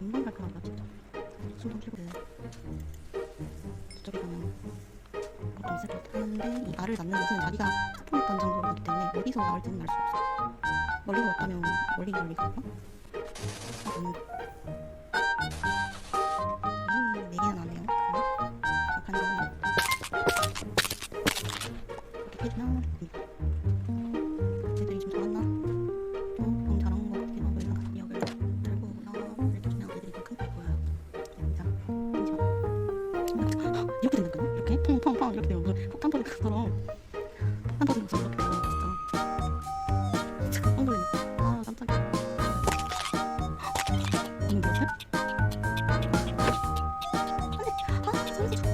금방 갈 거라고 진짜 숨좀 쉬고 저쪽에 가면 있을 것 같은데 이 알을 낳는 것은 자기가 소통했던 장소이기 때문에 어디서 나올지는 알 수 없어 멀리서 왔다면 멀리 멀리 갈까? 아 없는데 음, 네 개나 나네요. 자 간다 이렇게 해주면 이렇게 된다니까요 이렇게 펑펑펑 이렇게 돼요 폭탄 터진 것처럼 폭탄 터진 것처럼 이렇게 돼요 진짜 진짜 뻥 돌리네 아 깜짝이야 이게 뭐지? 아니 아 솔직히